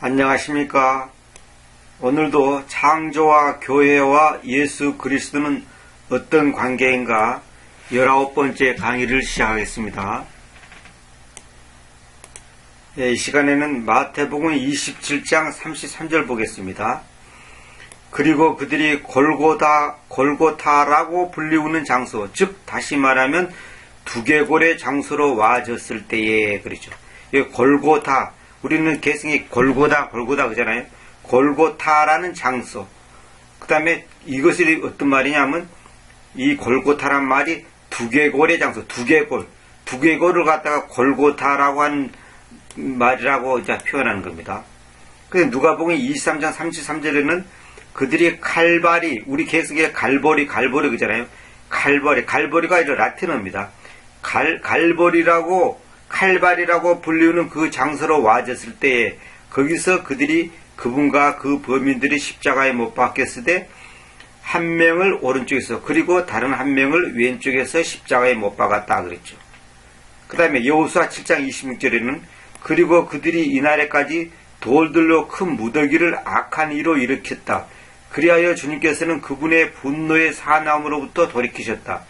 안녕하십니까. 오늘도 창조와 교회와 예수 그리스도는 어떤 관계인가 열아홉 번째 강의를 시작하겠습니다. 예, 이 시간에는 마태복음 27장 33절 보겠습니다. 그리고 그들이 골고다, 골고타라고 불리우는 장소, 즉, 다시 말하면 두개골의 장소로 와졌을 때에, 그렇죠. 이 골고타, 우리는 개성이 골고다, 골고다 그잖아요. 골고타라는 장소. 그 다음에 이것이 어떤 말이냐면, 이 골고타란 말이 두개골의 장소, 두개골. 두개골을 갖다가 골고타라고 하는 말이라고 이제 표현하는 겁니다. 그래서 누가복음 23장 33절에는 그들이 칼바리, 우리 계속에 갈보리, 갈보리 그잖아요. 칼버리, 갈보리가 이제 라틴어입니다. 갈, 갈보리라고, 칼발이라고 불리우는 그 장소로 와졌을 때에 거기서 그들이 그분과 그 범인들이 십자가에 못 박혔을 때한 명을 오른쪽에서 그리고 다른 한 명을 왼쪽에서 십자가에 못 박았다 그랬죠. 그 다음에 여호수아 7장 26절에는 그리고 그들이 이날에까지 돌들로 큰 무더기를 악한 이로 일으켰다. 그리하여 주님께서는 그분의 분노의 사나움으로부터 돌이키셨다.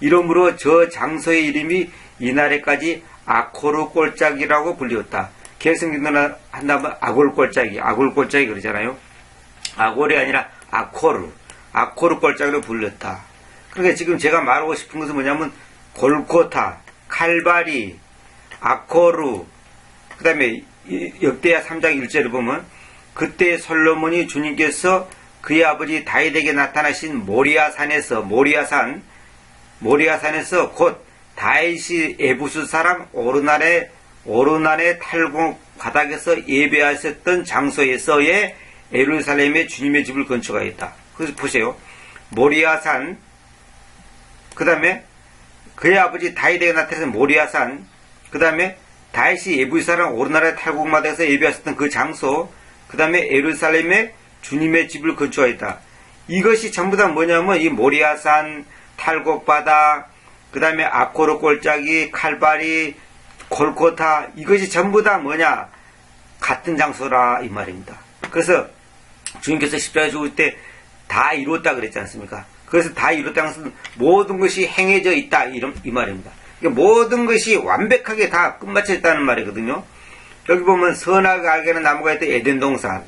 이러므로 저 장소의 이름이 이날에까지 아코르 꼴짝이라고 불리웠다. 개성기도나 한다면 아골 꼴짝이, 아골 꼴짝이 그러잖아요. 아골이 아니라 아코르, 아코르 꼴짝이로 불렸다. 그러니까 지금 제가 말하고 싶은 것은 뭐냐면 골코타, 칼바리, 아코르, 그 다음에 역대야 3장 1절을 보면 그때 솔로몬이 주님께서 그의 아버지 다윗에게 나타나신 모리아산에서 모리아산 모리아산에서 곧 다윗이 에부스 사람 오르난의 오르난의 탈곡 바닥에서 예배하셨던 장소에서의 에루살렘의 주님의 집을 건축하였다. 그래서 보세요. 모리아산 그 다음에 그의 아버지 다윗에게 나타나신 모리아산 그 다음에 다윗이 예부스 사람 오르난의 탈곡 바닥에서 예배하셨던 그 장소 그 다음에 에루살렘의 주님의 집을 건축하였다. 이것이 전부 다 뭐냐면 이 모리아산, 탈곡바다, 그 다음에 아코르 꼴짝이, 칼바리, 골코타 이것이 전부 다 뭐냐 같은 장소라 이 말입니다. 그래서 주님께서 십자가에 죽을 때 다 이루었다 그랬지 않습니까? 그래서 다 이뤘다는 것은 모든 것이 행해져 있다 이런 이 말입니다. 그러니까 모든 것이 완벽하게 다 끝마쳤다는 말이거든요. 여기 보면 선악을 알게는 나무가 있던 에덴 동산,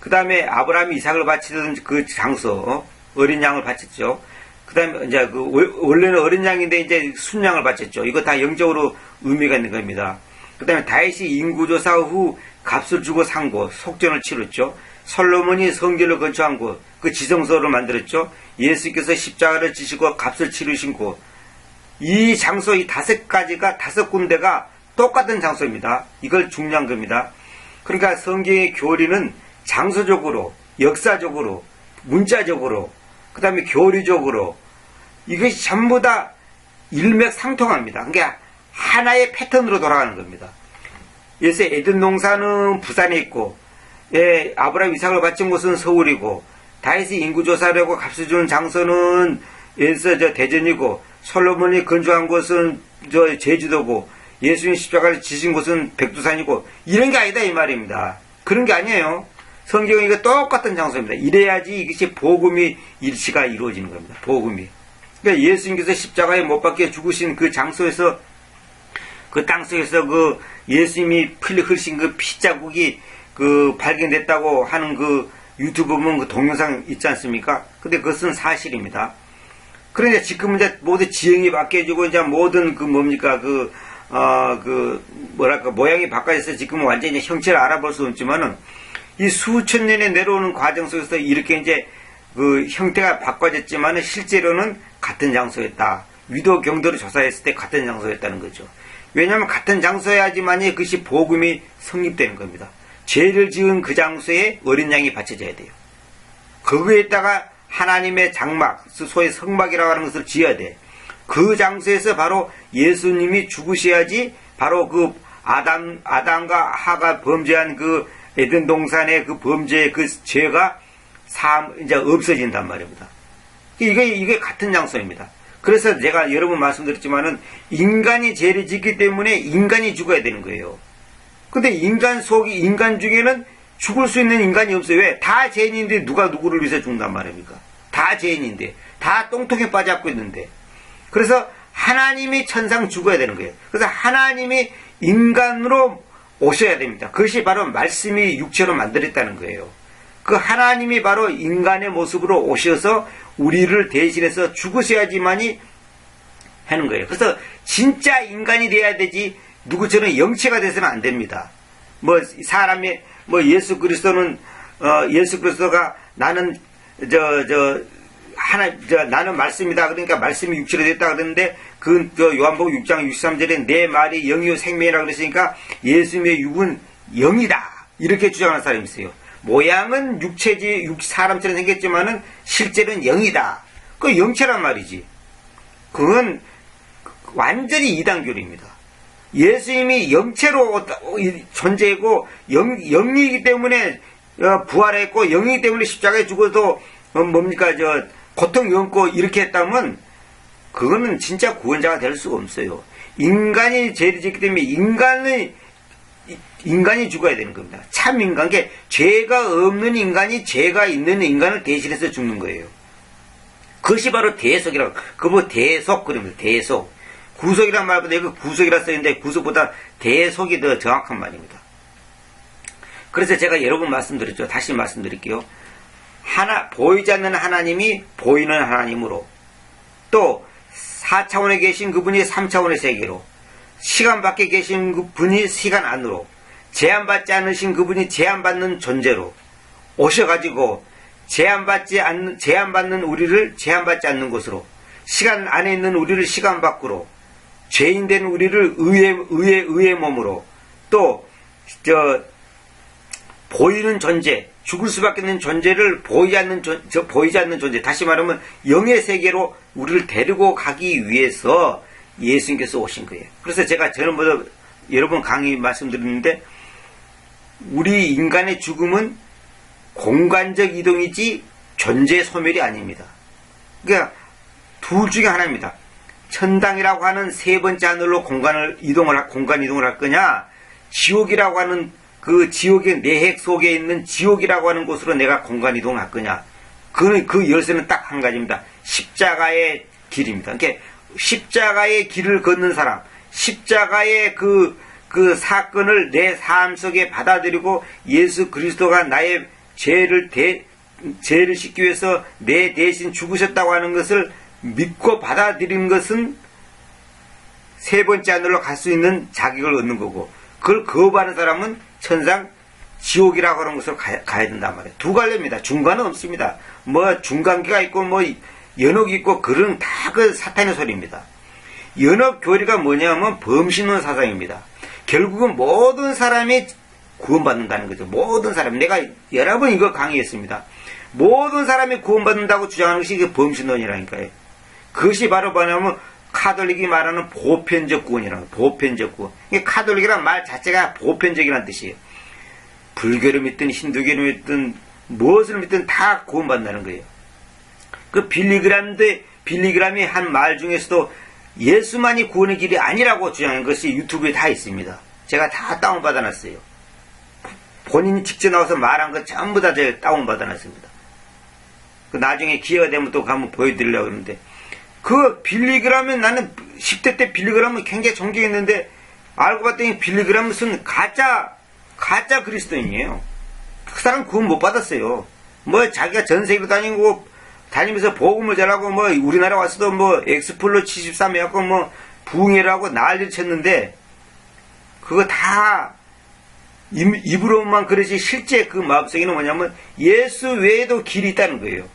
그 다음에 아브라함이 이삭을 바치던 그 장소, 어린 양을 바쳤죠. 그 다음에 이제 그 원래는 어린 양인데 이제 순양을 바쳤죠. 이거 다 영적으로 의미가 있는 겁니다. 그 다음에 다윗이 인구조사 후 값을 주고 산 곳, 속전을 치렀죠. 솔로몬이 성전을 건축한 곳, 그 지성소를 만들었죠. 예수께서 십자가를 지시고 값을 치르신 곳. 이 장소 이 다섯 가지가 다섯 군데가 똑같은 장소입니다. 이걸 중요한 겁니다. 그러니까 성경의 교리는 장소적으로, 역사적으로, 문자적으로, 그 다음에 교리적으로 이것이 전부 다 일맥상통합니다. 그러니까 하나의 패턴으로 돌아가는 겁니다. 예수 에든 농사는 부산에 있고, 예, 아브라함 이삭을 바친 곳은 서울이고, 다윗이 인구조사라고 값을 주는 장소는 예서 저 대전이고, 솔로몬이 건조한 곳은 저 제주도고, 예수님 십자가를 지신 곳은 백두산이고, 이런 게 아니다 이 말입니다. 그런 게 아니에요. 성경이 똑같은 장소입니다. 이래야지 이것이 복음이 일치가 이루어지는 겁니다. 복음이. 그러니까 예수님께서 십자가에 못 박혀 죽으신 그 장소에서 그 땅속에서 그 예수님이 피 흘리신 그 피자국이 그 발견됐다고 하는 그 유튜브 보면 그 동영상 있지 않습니까? 근데 그것은 사실입니다. 그런데 지금 이제 모두 지형이 바뀌어지고 이제 모든 그 뭡니까 그, 어, 그, 뭐랄까, 모양이 바꿔져서 지금 완전히 형체를 알아볼 수 없지만은 이 수천 년에 내려오는 과정 속에서 이렇게 이제 그 형태가 바꿔졌지만 실제로는 같은 장소였다. 위도 경도를 조사했을 때 같은 장소였다는 거죠. 왜냐하면 같은 장소여야지만이 그것이 복음이 성립되는 겁니다. 죄를 지은 그 장소에 어린 양이 바쳐져야 돼요. 거기에다가 하나님의 장막, 소위 성막이라고 하는 것을 지어야 돼. 그 장소에서 바로 예수님이 죽으셔야지 바로 그 아담, 아담과 하가 범죄한 그 에덴 동산의 그 범죄의 그 죄가 삶, 이제 없어진단 말입니다. 이게, 이게 같은 장소입니다. 그래서 제가 여러 번 말씀드렸지만은 인간이 죄를 짓기 때문에 인간이 죽어야 되는 거예요. 근데 인간 속이, 인간 중에는 죽을 수 있는 인간이 없어요. 왜? 다 죄인인데 누가 누구를 위해서 죽는단 말입니까? 다 죄인인데. 다 똥통에 빠져갖고 있는데. 그래서 하나님이 천상 죽어야 되는 거예요. 그래서 하나님이 인간으로 오셔야 됩니다. 그것이 바로 말씀이 육체로 만들었다는 거예요. 그 하나님이 바로 인간의 모습으로 오셔서 우리를 대신해서 죽으셔야지만이 하는 거예요. 그래서 진짜 인간이 돼야 되지 누구처럼 영체가 돼서는 안 됩니다. 뭐 사람이 뭐 예수 그리스도는 어 예수 그리스도가 나는 저 저 하나 저 나는 말씀이다 그러니까 말씀이 육체로 됐다 그러는데 그저 요한복음 6장 63절에 내 말이 영이요 생명이라 그랬으니까 예수님의 육은 영이다 이렇게 주장하는 사람이 있어요. 모양은 육체지 육 사람처럼 생겼지만은 실제는 영이다. 그 영체란 말이지. 그건 완전히 이단교리입니다. 예수님이 영체로 존재이고 영, 영이기 때문에 어, 부활했고 영이기 때문에 십자가에 죽어도 어, 뭡니까 저 고통 연고 이렇게 했다면 그거는 진짜 구원자가 될 수가 없어요. 인간이 죄를 짓기 때문에 인간의 인간이 죽어야 되는 겁니다. 참 인간, 게 죄가 없는 인간이 죄가 있는 인간을 대신해서 죽는 거예요. 그것이 바로 대속이라고, 그뭐 대속 그럽니다. 대속. 구속이란 말보다 이거 구속이라 써있는데 구속보다 대속이 더 정확한 말입니다. 그래서 제가 여러 번 말씀드렸죠. 다시 말씀드릴게요. 하나, 보이지 않는 하나님이 보이는 하나님으로 또 4차원에 계신 그분이 3차원의 세계로 시간 밖에 계신 그분이 시간 안으로 제한받지 않으신 그분이 제한받는 존재로 오셔가지고 제한받지 않는, 제한받는 우리를 제한받지 않는 곳으로 시간 안에 있는 우리를 시간 밖으로 죄인된 우리를 의의, 의의, 의의 몸으로 또, 저, 보이는 존재, 죽을 수밖에 없는 존재를 보이지 않는, 저, 보이지 않는 존재, 다시 말하면 영의 세계로 우리를 데리고 가기 위해서 예수님께서 오신 거예요. 그래서 제가 저는보다 여러 번 강의 말씀드렸는데, 우리 인간의 죽음은 공간적 이동이지 존재 소멸이 아닙니다. 그러니까 둘 중에 하나입니다. 천당이라고 하는 세 번째 하늘로 공간을 이동을 공간 이동을 할 거냐, 지옥이라고 하는 그 지옥의 내핵 속에 있는 지옥이라고 하는 곳으로 내가 공간 이동을 할 거냐. 그, 그 열쇠는 딱 한 가지입니다. 십자가의 길입니다. 그러니까 십자가의 길을 걷는 사람, 십자가의 그, 그 사건을 내 삶 속에 받아들이고 예수 그리스도가 나의 죄를 대, 죄를 씻기 위해서 내 대신 죽으셨다고 하는 것을 믿고 받아들인 것은 세 번째 하늘로 갈 수 있는 자격을 얻는 거고 그걸 거부하는 사람은 천상 지옥이라고 하는 것으로 가야, 가야 된단 말이에요. 두 갈래입니다. 중간은 없습니다. 뭐 중간기가 있고 뭐 연옥이 있고 그런 다 그 사탄의 소리입니다. 연옥 교리가 뭐냐면 범신론 사상입니다. 결국은 모든 사람이 구원받는다는 거죠. 모든 사람. 내가 여러 번 이거 강의했습니다. 모든 사람이 구원받는다고 주장하는 것이 그 범신론이라니까요. 그것이 바로 뭐냐면 카톨릭이 말하는 보편적 구원이라는 보편적 구원. 카톨릭이란 말 자체가 보편적이라는 뜻이에요. 불교를 믿든 힌두교를 믿든 무엇을 믿든 다 구원받는다는 거예요. 그 빌리그람도 빌리그람이 한 말 중에서도 예수만이 구원의 길이 아니라고 주장한 것이 유튜브에 다 있습니다. 제가 다 다운받아 놨어요. 본인이 직접 나와서 말한 것 전부 다 제가 다운받아 놨습니다. 그 나중에 기회가 되면 또 한번 보여드리려고 그러는데 그 빌리그람은 나는 10대 때 빌리그람은 굉장히 존경했는데 알고 봤더니 빌리그람은 가짜 가짜 그리스도인이에요. 그 사람 구원 못 받았어요. 뭐 자기가 전 세계로 다니고 다니면서 복음을 전하고 뭐 우리나라 와서도 뭐 엑스플로 73 해갖고 뭐 부흥이라고 난리를 쳤는데 그거 다 입 으로만 그러지 실제 그 마음속에는 뭐냐면 예수 외에도 길이 있다는 거예요.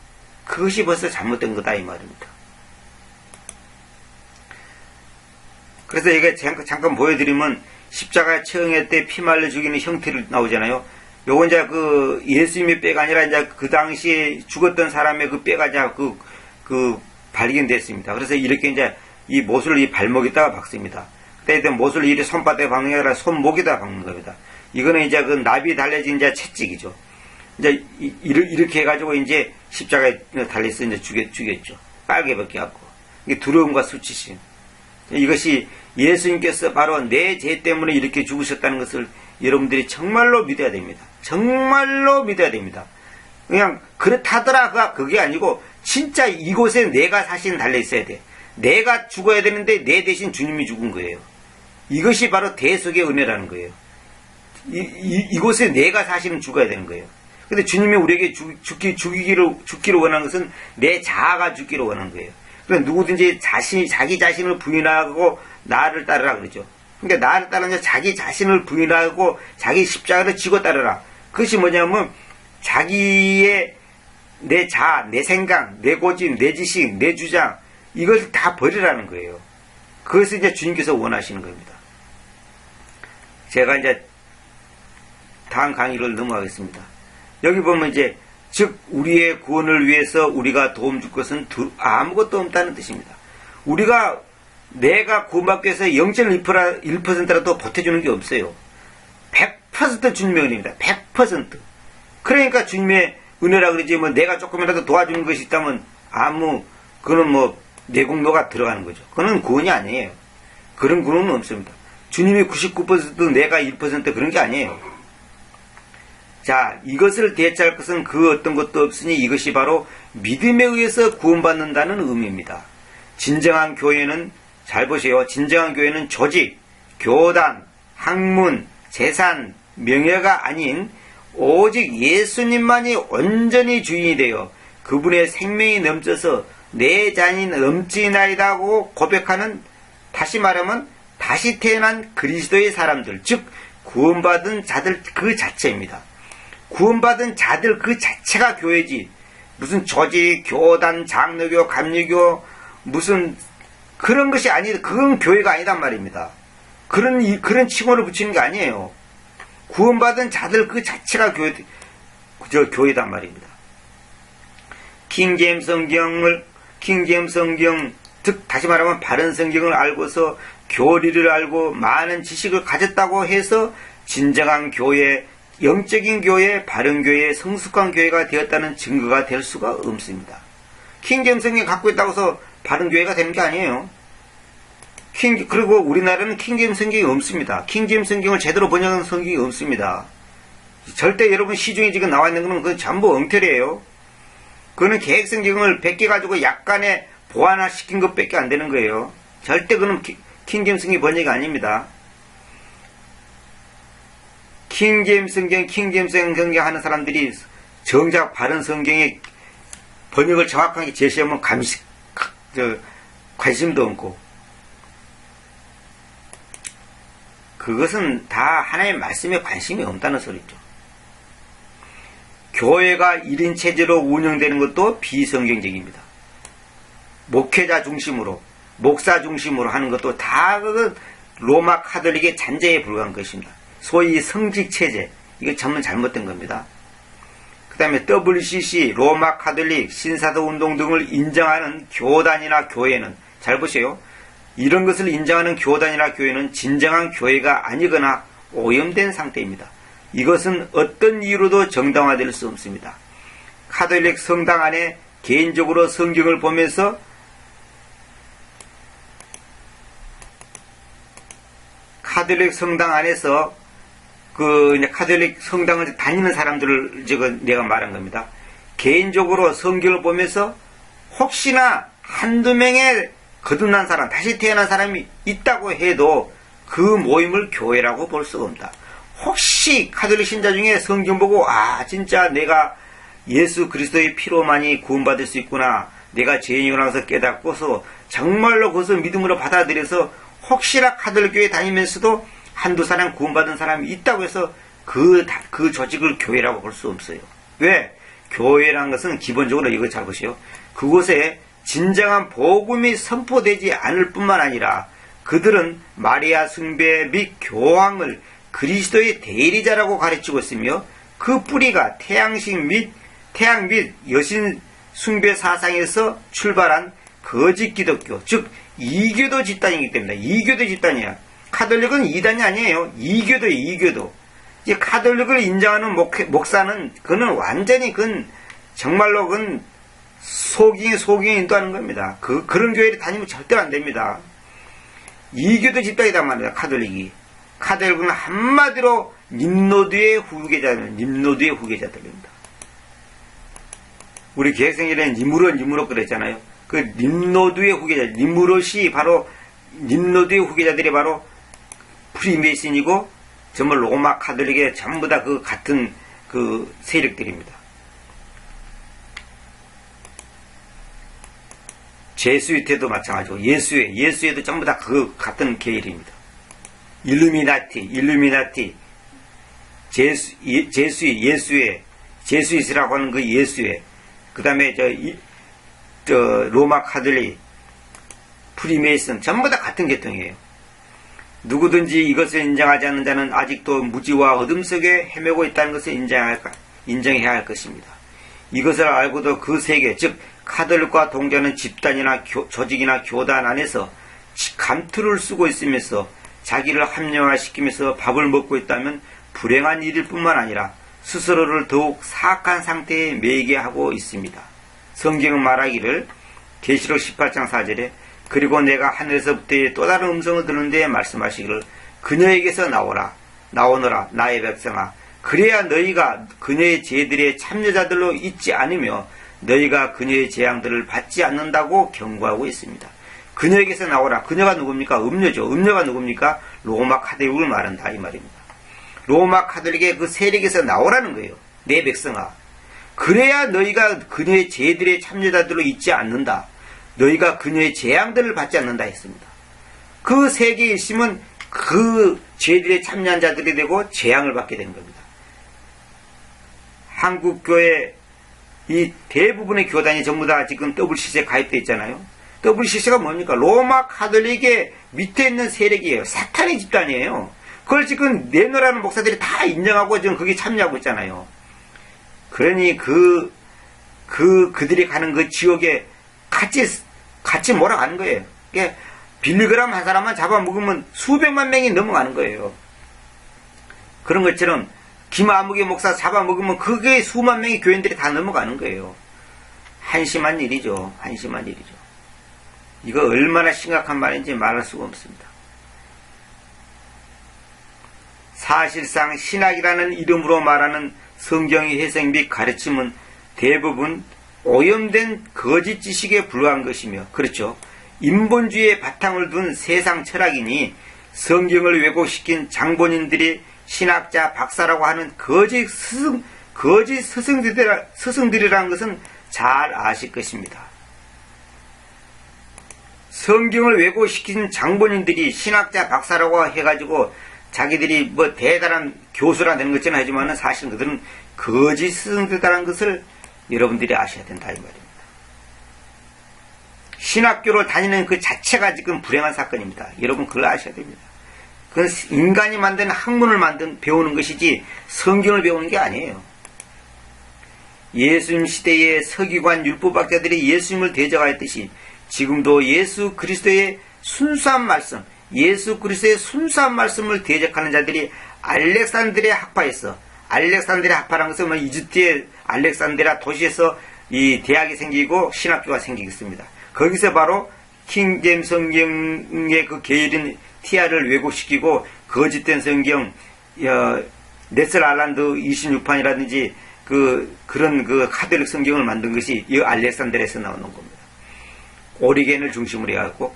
그것이 벌써 잘못된 거다 이 말입니다. 그래서 이게 잠깐, 보여드리면 십자가 처형할 때피 말려 죽이는 형태를 나오잖아요. 요건 이제 그 예수님의 뼈가 아니라 이제 그 당시에 죽었던 사람의 그 뼈가 이제 그, 그 발견됐습니다. 그래서 이렇게 이제 이 못을 이 발목에다가 박습니다. 그때 못을 이리 손바닥에 박는 게 아니라 손목에다 박는 겁니다. 이거는 이제 그 나비 달려진 이제 채찍이죠. 이제 이렇게 해가지고 이제 십자가에 달려서 이제 죽였, 죽였죠. 빨개 벗겨갖고. 이게 두려움과 수치심. 이것이 예수님께서 바로 내 죄 때문에 이렇게 죽으셨다는 것을 여러분들이 정말로 믿어야 됩니다. 정말로 믿어야 됩니다. 그냥 그렇다더라가 그게 아니고 진짜 이곳에 내가 사실은 달려 있어야 돼. 내가 죽어야 되는데 내 대신 주님이 죽은 거예요. 이것이 바로 대속의 은혜라는 거예요. 이, 곳에 내가 사실은 죽어야 되는 거예요. 근데 주님이 우리에게 죽, 죽기, 죽이기를, 죽기를 원하는 것은 내 자아가 죽기를 원하는 거예요. 그러니까 누구든지 자신이, 자기 자신을 부인하고 나를 따르라 그러죠. 그러니까 나를 따르면 자기 자신을 부인하고 자기 십자가를 지고 따르라. 그것이 뭐냐면 자기의 내 자아, 내 생각, 내 고집, 내 지식, 내 주장 이걸 다 버리라는 거예요. 그것을 이제 주님께서 원하시는 겁니다. 제가 이제 다음 강의를 넘어가겠습니다. 여기 보면 이제 즉 우리의 구원을 위해서 우리가 도움 줄 것은 아무것도 없다는 뜻입니다. 우리가 내가 구원받기 위해서 0.1%라도 보태주는 게 없어요. 100% 주님의 은혜입니다. 100%. 그러니까 주님의 은혜라 그러지 뭐 내가 조금이라도 도와주는 것이 있다면 아무 그는 뭐 내 공로가 들어가는 거죠. 그는 구원이 아니에요. 그런 구원은 없습니다. 주님이 99% 내가 1% 그런 게 아니에요. 자, 이것을 대체할 것은 그 어떤 것도 없으니 이것이 바로 믿음에 의해서 구원받는다는 의미입니다. 진정한 교회는 잘 보세요. 진정한 교회는 조직, 교단, 학문, 재산, 명예가 아닌 오직 예수님만이 온전히 주인이 되어 그분의 생명이 넘쳐서 내 잔이 넘치나이다고 고백하는 다시 말하면 다시 태어난 그리스도의 사람들 즉 구원받은 자들 그 자체입니다. 구원받은 자들 그 자체가 교회지 무슨 조직, 교단, 장로교, 감리교 무슨 그런 것이 아니다. 그건 교회가 아니단 말입니다. 그런 그런 칭호를 붙이는 게 아니에요. 구원받은 자들 그 자체가 교회, 저 교회단 말입니다. 킹제임 성경을, 킹제임 성경, 즉, 다시 말하면 바른 성경을 알고서 교리를 알고 많은 지식을 가졌다고 해서 진정한 교회, 영적인 교회, 바른 교회, 성숙한 교회가 되었다는 증거가 될 수가 없습니다. 성경 갖고 있다고 해서 바른 교회가 되는 게 아니에요. 킹, 그리고 우리나라는 킹제임 성경이 없습니다. 킹제임 성경을 제대로 번역한 성경이 없습니다. 절대 여러분 시중에 지금 나와 있는 거는 그 전부 엉터리예요. 그거는 계획 성경을 100개 가지고 약간의 보완화 시킨 것밖에 안 되는 거예요. 절대 그는 킹제임 성경 번역이 아닙니다. 킹제임 성경, 킹제임 성경 하는 사람들이 정작 바른 성경의 번역을 정확하게 제시하면 감시, 저, 관심도 없고, 그것은 다 하나님의 말씀에 관심이 없다는 소리죠. 교회가 1인 체제로 운영되는 것도 비성경적입니다. 목회자 중심으로, 목사 중심으로 하는 것도 다그 로마 카톨릭의 잔재에 불과한 것입니다. 소위 성직 체제, 이거 전면 잘못된 겁니다. 그 다음에 WCC, 로마 카톨릭, 신사도 운동 등을 인정하는 교단이나 교회는 잘 보세요. 이런 것을 인정하는 교단이나 교회는 진정한 교회가 아니거나 오염된 상태입니다. 이것은 어떤 이유로도 정당화될 수 없습니다. 카톨릭 성당 안에 개인적으로 성경을 보면서 카톨릭 성당 안에서 그 카톨릭 성당을 다니는 사람들을 지금 내가 말한 겁니다. 개인적으로 성경을 보면서 혹시나 한두 명의 거듭난 사람, 다시 태어난 사람이 있다고 해도 그 모임을 교회라고 볼 수가 없다. 혹시 카톨릭 신자 중에 성경 보고 아 진짜 내가 예수 그리스도의 피로만이 구원받을 수 있구나. 내가 죄인이라서 깨닫고서 정말로 그것을 믿음으로 받아들여서 혹시나 카톨릭 교회 다니면서도 한두 사람 구원받은 사람이 있다고 해서 그, 그 조직을 교회라고 볼 수 없어요. 왜? 교회란 것은 기본적으로 이거 잡으시오. 그곳에 진정한 복음이 선포되지 않을 뿐만 아니라 그들은 마리아 숭배 및 교황을 그리스도의 대리자라고 가르치고 있으며 그 뿌리가 태양식 및 태양 및 여신 숭배 사상에서 출발한 거짓 기독교, 즉 이교도 집단이기 때문에 이교도 집단이야. 카톨릭은 이단이 아니에요. 이교도예요, 이교도. 이제 카톨릭을 인정하는 목, 목사는 그는 완전히 그건 정말로 그건 소경이 소경이 인도하는 겁니다. 그, 그런 교회를 다니면 절대 안 됩니다. 이교도 집단이단 말이야, 카톨릭이. 카톨릭은 한마디로 님노드의 후계자는 님노드의 후계자들입니다. 우리 계획생일에는 니무롯 니무롯 그랬잖아요. 그 님노드의 후계자, 니무롯이 바로 님노드의 후계자들이 바로 프리메이슨이고 정말 로마 카톨릭의 전부 다 그 같은 그 세력들입니다. 제수이테도 마찬가지고 예수회, 예수회도 전부 다 그 같은 계열입니다. 일루미나티, 일루미나티, 제수, 예, 제수이, 예수회, 제수이스라고 하는 그 예수회, 그 다음에 저, 이, 저, 로마 카톨릭, 프리메이슨, 전부 다 같은 계통이에요. 누구든지 이것을 인정하지 않는 자는 아직도 무지와 어둠 속에 헤매고 있다는 것을 인정할, 인정해야 할 것입니다. 이것을 알고도 그 세계, 즉, 카톨릭과 동자는 집단이나 교, 조직이나 교단 안에서 감투를 쓰고 있으면서 자기를 합리화시키면서 밥을 먹고 있다면 불행한 일일 뿐만 아니라 스스로를 더욱 사악한 상태에 매이게 하고 있습니다. 성경은 말하기를 계시록 18장 4절에 그리고 내가 하늘에서부터 또 다른 음성을 듣는데 말씀하시기를 그녀에게서 나오라 나오너라 나의 백성아 그래야 너희가 그녀의 죄들의 참여자들로 있지 않으며 너희가 그녀의 재앙들을 받지 않는다고 경고하고 있습니다. 그녀에게서 나오라. 그녀가 누굽니까? 음녀죠. 음녀가 누굽니까? 로마 카톨릭을 말한다 이 말입니다. 로마 카톨릭의 그 세력에서 나오라는 거예요. 내 백성아. 그래야 너희가 그녀의 죄들의 참여자들로 있지 않는다. 너희가 그녀의 재앙들을 받지 않는다 했습니다. 그 세계에 있으면 그 죄들의 참여한 자들이 되고 재앙을 받게 되는 겁니다. 한국교회 이 대부분의 교단이 전부 다 지금 WCC에 가입되어 있잖아요. WCC가 뭡니까? 로마 카톨릭의 밑에 있는 세력이에요. 사탄의 집단이에요. 그걸 지금 내놓으라는 목사들이 다 인정하고 지금 거기 참여하고 있잖아요. 그러니 그, 그, 그들이 가는 그 지옥에 같이, 같이 몰아가는 거예요. 그게 빌리그람 한 사람만 잡아먹으면 수백만 명이 넘어가는 거예요. 그런 것처럼 김아무개 목사 잡아먹으면 그게 수만 명의 교인들이 다 넘어가는 거예요. 한심한 일이죠. 한심한 일이죠. 이거 얼마나 심각한 말인지 말할 수가 없습니다. 사실상 신학이라는 이름으로 말하는 성경의 해석 및 가르침은 대부분 오염된 거짓 지식에 불과한 것이며 그렇죠. 인본주의의 바탕을 둔 세상 철학이니 성경을 왜곡시킨 장본인들이 신학자 박사라고 하는 거짓 스승, 거짓 스승들이라, 스승들이라는 것은 잘 아실 것입니다. 성경을 왜곡시킨 장본인들이 신학자 박사라고 해가지고 자기들이 뭐 대단한 교수라 되는 것처럼 하지만 사실 그들은 거짓 스승들이라는 것을 여러분들이 아셔야 된다 이 말입니다. 신학교를 다니는 그 자체가 지금 불행한 사건입니다. 여러분 그걸 아셔야 됩니다. 그건 인간이 만든 학문을 만든 배우는 것이지 성경을 배우는 게 아니에요. 예수님 시대의 서기관 율법학자들이 예수님을 대적하였듯이 지금도 예수 그리스도의 순수한 말씀, 예수 그리스도의 순수한 말씀을 대적하는 자들이 알렉산드리아 학파에서 알렉산드리아 학파라는 것은 뭐 이집트의 알렉산드리아 도시에서 이 대학이 생기고 신학교가 생기겠습니다. 거기서 바로 킹잼 성경의 그 계열인 티아를 왜곡시키고 거짓된 성경 어, 네슬 알란드 26판이라든지 그 그런 그 카톨릭 성경을 만든 것이 이 알렉산드리아에서 나오는 겁니다. 오리겐을 중심으로 해갖고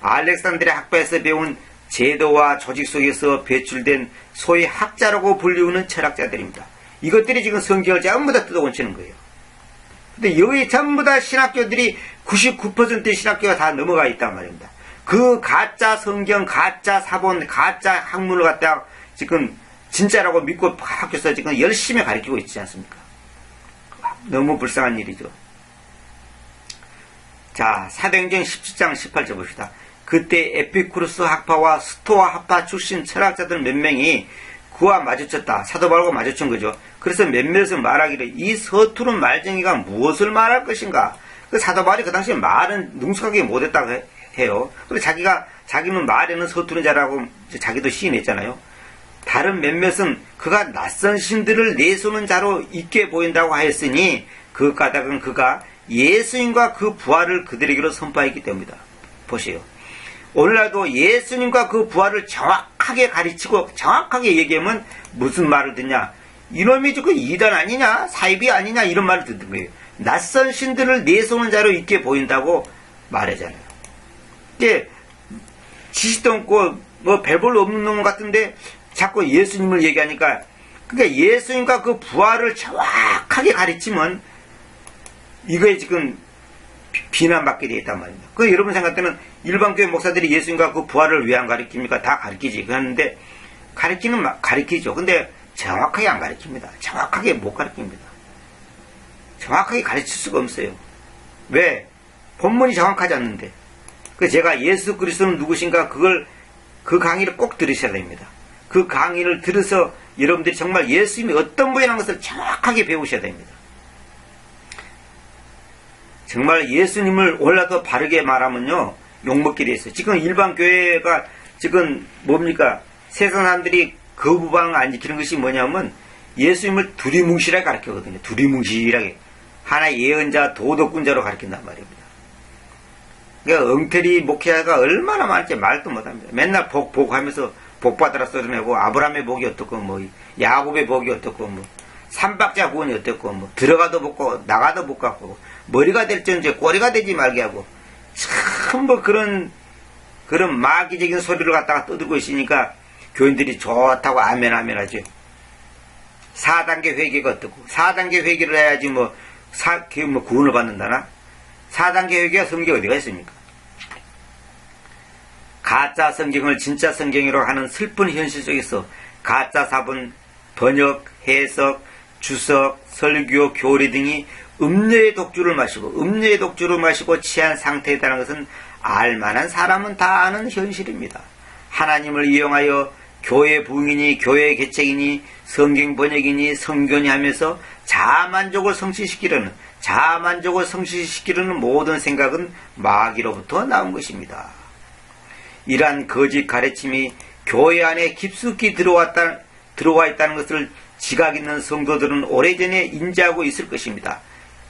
알렉산드리아 학파에서 배운 제도와 조직 속에서 배출된 소위 학자라고 불리우는 철학자들입니다. 이것들이 지금 성경을 전부 다 뜯어곤치는 거예요. 근데 여기 전부 다 신학교들이 99%의 신학교가 다 넘어가 있단 말입니다. 그 가짜 성경, 가짜 사본, 가짜 학문을 갖다 지금 진짜라고 믿고 학교에서 지금 열심히 가르치고 있지 않습니까? 너무 불쌍한 일이죠. 자, 사도행전 17장 18절 봅시다. 그때 에피쿠르스 학파와 스토아 학파 출신 철학자들 몇 명이 그와 마주쳤다. 사도 바울과 마주친 거죠. 그래서 몇몇은 말하기를 이 서투른 말쟁이가 무엇을 말할 것인가? 그 사도 바울이 그 당시에 말은 능숙하게 못했다고 해요. 그리고 자기가 자기는 말에는 서투른 자라고 자기도 시인했잖아요. 다른 몇몇은 그가 낯선 신들을 내쏘는 자로 있게 보인다고 하였으니 그 까닭은 그가 예수님과 그 부활을 그들에게로 선포했기 때문이다. 보세요. 오늘날도 예수님과 그 부활을 정확하게 정확하게 가르치고 정확하게 얘기하면 무슨 말을 듣냐? 이놈이 저그 이단 아니냐? 사입이 아니냐? 이런 말을 듣는 거예요. 낯선 신들을 내세우는 자로 있게 보인다고 말하잖아요. 이게 지식도 없고 뭐 별볼 없는 놈 같은데 자꾸 예수님을 얘기하니까 그러니까 예수님과 그 부활을 정확하게 가르치면 이거에 지금 비- 비난받게 되었단 말입니다. 그 여러분 생각 때는 일반 교회 목사들이 예수님과 그 부활을 왜안 가르칩니까? 다 가르치지. 그런데 가르치는 마- 가르치죠. 근데 정확하게 안 가르칩니다. 정확하게 못 가르칩니다. 정확하게 가르칠 수가 없어요. 왜? 본문이 정확하지 않는데. 그 제가 예수 그리스도는 누구신가 그걸 그 강의를 꼭 들으셔야 됩니다. 그 강의를 들어서 여러분들이 정말 예수님이 어떤 분이라는 것을 정확하게 배우셔야 됩니다. 정말 예수님을 올라더 바르게 말하면요 욕먹게 돼 있어요. 지금 일반 교회가 지금 뭡니까 세상 사람들이 거부방 안 지키는 것이 뭐냐면 예수님을 두리뭉실하게 가르치거든요. 두리뭉실하게 하나의 예언자 도덕군자로 가르친단 말입니다. 그러니까 엉터리 목회자가 얼마나 많은지 말도 못합니다. 맨날 복, 복 하면서 복 받으라 소리내고 아브라함의 복이 어떻고 뭐 야곱의 복이 어떻고 뭐 삼박자 구원이 어떻고 뭐 들어가도 복고 나가도 복 같고 머리가 될지언제 꼬리가 되지 말게 하고 참 뭐 그런 그런 마귀적인 소리를 갖다가 떠들고 있으니까 교인들이 좋다고 아멘 아멘 하죠. 4단계 회개가 어떻고 4단계 회개를 해야지 뭐, 사, 그뭐 구원을 받는다나 4단계 회개가 성경에 어디가 있습니까? 가짜 성경을 진짜 성경으로 하는 슬픈 현실 속에서 가짜 사본, 번역, 해석, 주석, 설교, 교리 등이 음료의 독주를 마시고 음료의 독주를 마시고 취한 상태에 있다는 것은 알만한 사람은 다 아는 현실입니다. 하나님을 이용하여 교회 부흥이니 교회 개책이니 성경 번역이니 성견이 하면서 자만족을 성취시키려는 자만족을 성취시키려는 모든 생각은 마귀로부터 나온 것입니다. 이러한 거짓 가르침이 교회 안에 깊숙이 들어왔다, 들어와 있다는 것을 지각 있는 성도들은 오래전에 인지하고 있을 것입니다.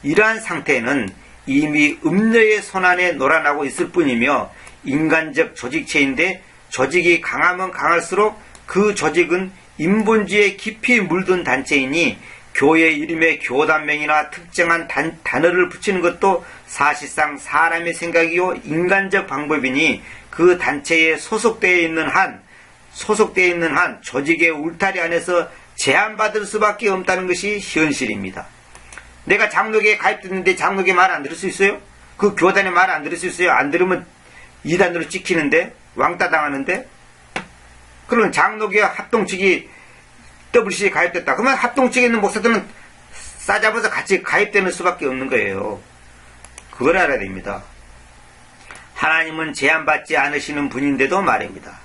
이러한 상태는 이미 음녀의 손안에 놀아나고 있을 뿐이며 인간적 조직체인데 조직이 강하면 강할수록 그 조직은 인본주의에 깊이 물든 단체이니 교회 이름에 교단명이나 특정한 단, 단어를 붙이는 것도 사실상 사람의 생각이요 인간적 방법이니 그 단체에 소속되어 있는 한 소속되어 있는 한 조직의 울타리 안에서 제한받을 수밖에 없다는 것이 현실입니다. 내가 장로교에 가입됐는데 장로교 말안 들을 수 있어요? 그 교단의 말 안 들을 수 있어요? 안 들으면 이단으로 찍히는데 왕따 당하는데 그러면 장로교 합동 측이 WC에 가입됐다. 그러면 합동 측에 있는 목사들은 싸잡아서 같이 가입되는 수밖에 없는 거예요. 그걸 알아야 됩니다. 하나님은 제한받지 않으시는 분인데도 말입니다.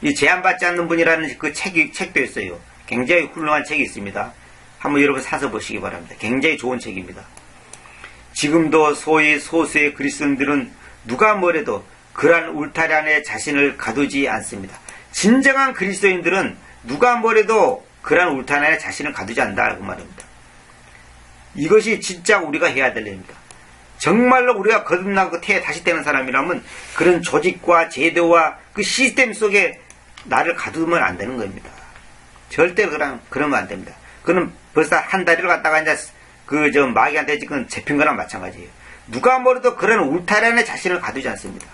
이 제한받지 않는 분이라는 그 책이, 책도 있어요. 굉장히 훌륭한 책이 있습니다. 한번 여러분 사서 보시기 바랍니다. 굉장히 좋은 책입니다. 지금도 소위 소수의 그리스도인들은 누가 뭐래도 그러한 울타리 안에 자신을 가두지 않습니다. 진정한 그리스도인들은 누가 뭐래도 그러한 울타리 안에 자신을 가두지 않는다고 말입니다. 이것이 진짜 우리가 해야 될 일입니다. 정말로 우리가 거듭나고 태에 다시 되는 사람이라면 그런 조직과 제도와 그 시스템 속에 나를 가두면 안 되는 겁니다. 절대 그럼, 그러면 안 됩니다. 그는 벌써 한 다리를 갖다가 이제 그저 마귀한테 지금 잡힌 거랑 마찬가지예요. 누가 뭐래도 그런 울타리 안에 자신을 가두지 않습니다.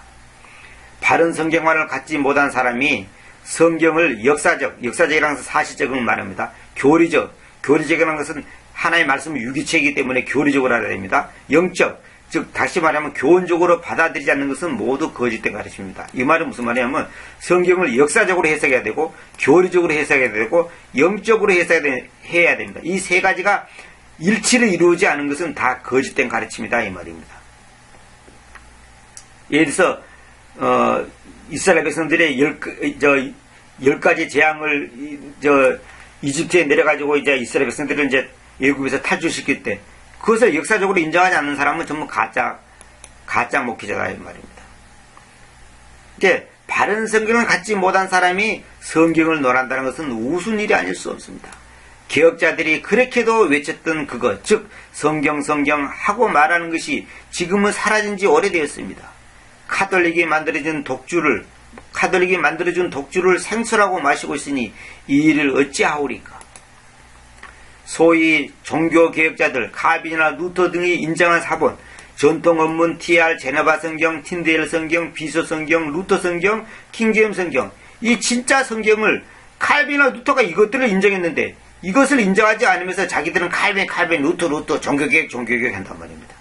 바른 성경관을 갖지 못한 사람이 성경을 역사적, 역사적이라는 것은 사실적인 말입니다. 교리적, 교리적이라는 것은 하나의 말씀은 유기체이기 때문에 교리적으로 알아야 됩니다. 영적, 즉 다시 말하면 교훈적으로 받아들이지 않는 것은 모두 거짓된 가르침입니다. 이 말은 무슨 말이냐면 성경을 역사적으로 해석해야 되고 교리적으로 해석해야 되고 영적으로 해석해야 됩니다. 이 세 가지가 일치를 이루지 않은 것은 다 거짓된 가르침이다 이 말입니다. 예를 들어서 어, 이스라엘 백성들의 열, 저, 열 가지 재앙을 이- 저 이집트에 내려가지고 이제 이스라엘 백성들을 이제 애굽에서 탈출시킬 때 그것을 역사적으로 인정하지 않는 사람은 전부 가짜 가짜 목회자다 이 말입니다. 이게 바른 성경을 갖지 못한 사람이 성경을 논한다는 것은 우스운 일이 아닐 수 없습니다. 개혁자들이 그렇게도 외쳤던 그것, 즉 성경 성경 하고 말하는 것이 지금은 사라진 지 오래되었습니다. 카톨릭이 만들어진 독주를 카톨릭이 만들어준 독주를 생수라고 마시고 있으니 이 일을 어찌하오리까? 소위 종교개혁자들 칼빈이나 루터 등이 인정한 사본 전통 원문 TR 제네바 성경, 틴데일 성경, 비소 성경, 루터 성경, 킹제임 성경 이 진짜 성경을 칼빈이나 루터가 이것들을 인정했는데 이것을 인정하지 않으면서 자기들은 칼빈, 칼빈, 루터, 루터 종교개혁, 종교개혁 한단 말입니다.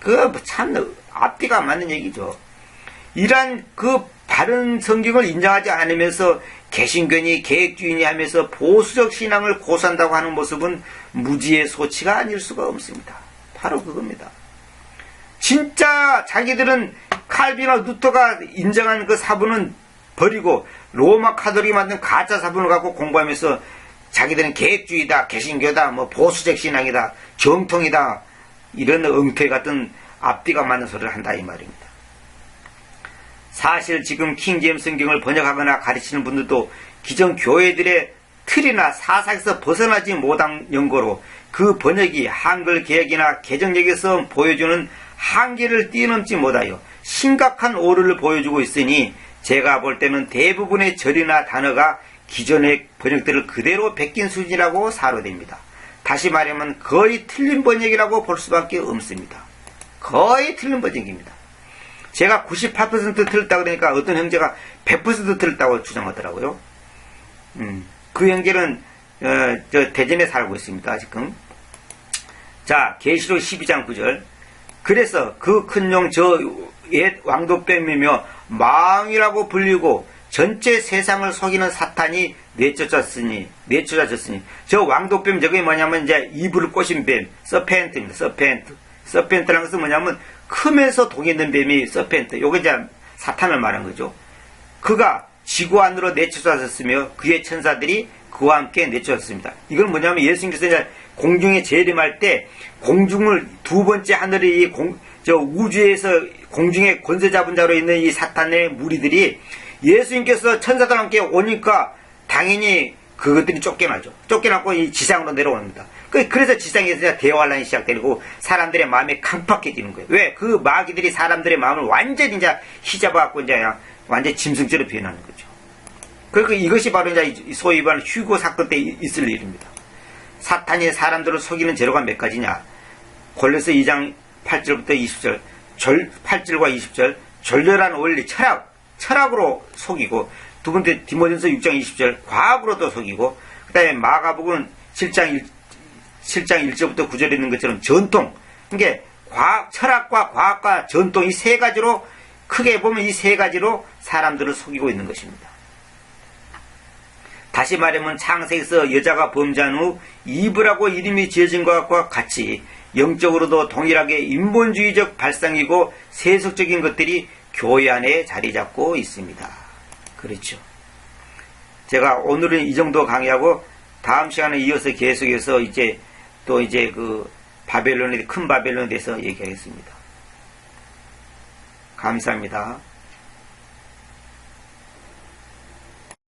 그 참 앞뒤가 안 맞는 얘기죠. 이러한 그 바른 성경을 인정하지 않으면서 개신교니 계획주의니 하면서 보수적 신앙을 고수한다고 하는 모습은 무지의 소치가 아닐 수가 없습니다. 바로 그겁니다. 진짜 자기들은 칼비나 루터가 인정한 그 사부는 버리고 로마 카톨릭이 만든 가짜 사부를 갖고 공부하면서 자기들은 계획주의다, 개신교다, 뭐 보수적 신앙이다, 정통이다 이런 엉터리 같은 앞뒤가 맞는 소리를 한다 이 말입니다. 사실 지금 킹제임 성경을 번역하거나 가르치는 분들도 기존 교회들의 틀이나 사상에서 벗어나지 못한 연고로 그 번역이 한글 개혁이나 개정력에서 보여주는 한계를 뛰어넘지 못하여 심각한 오류를 보여주고 있으니 제가 볼 때는 대부분의 절이나 단어가 기존의 번역들을 그대로 베낀 수준이라고 사료됩니다. 다시 말하면 거의 틀린 번역이라고 볼 수밖에 없습니다. 거의 틀린 번역입니다. 제가 98% 틀렸다 그러니까 어떤 형제가 100% 틀렸다고 주장하더라고요. 음, 그 형제는 어, 저 대전에 살고 있습니다. 지금. 자, 계시록 12장 9절. 그래서 그 큰 용 저 옛 왕도뱀이며 망이라고 불리고 전체 세상을 속이는 사탄이 내쫓았으니 내쫓아졌으니 저 왕도뱀 저게 뭐냐면 이제 이불을 꼬신 뱀 서펜트입니다. 서펜트. 서펜트라는 것은 뭐냐면 크면서 독이 있는 뱀이 서펜트. 요게 이제 사탄을 말한 거죠. 그가 지구 안으로 내쫓아졌으며 그의 천사들이 그와 함께 내쫓았습니다. 이건 뭐냐면 예수님께서 이제 공중에 재림할 때 공중을 두 번째 하늘의 이 공, 저 우주에서 공중에 권세 잡은 자로 있는 이 사탄의 무리들이 예수님께서 천사들과 함께 오니까 당연히 그것들이 쫓겨나죠. 쫓겨나고 이 지상으로 내려옵니다. 그, 그래서 지상에서 대환란이 시작되고 사람들의 마음이 강팍해지는 거예요. 왜? 그 마귀들이 사람들의 마음을 완전히 이제 휘잡아갖고 이제 완전 짐승처럼 변하는 거죠. 그러니까 이것이 바로 이제 소위 말하는 휴고 사건 때 있을 일입니다. 사탄이 사람들을 속이는 재료가 몇 가지냐? 골로서 2장 8절부터 20절, 절, 8절과 20절, 절렬한 원리, 철학, 철학으로 속이고, 두 번째 디모전서 6장 20절, 과학으로도 속이고, 그 다음에 마가복은 7장 1, 7장 1절부터 9절에 있는 것처럼 전통, 그러니까 과학, 철학과 과학과 전통 이 세 가지로, 크게 보면 이 세 가지로 사람들을 속이고 있는 것입니다. 다시 말하면 창세에서 여자가 범죄한 후 이브라고 이름이 지어진 것과 같이 영적으로도 동일하게 인본주의적 발상이고 세속적인 것들이 교회 안에 자리 잡고 있습니다. 그렇죠. 제가 오늘은 이 정도 강의하고 다음 시간에 이어서 계속해서 이제 또 이제 그 바벨론에 큰 바벨론에 대해서 얘기하겠습니다. 감사합니다.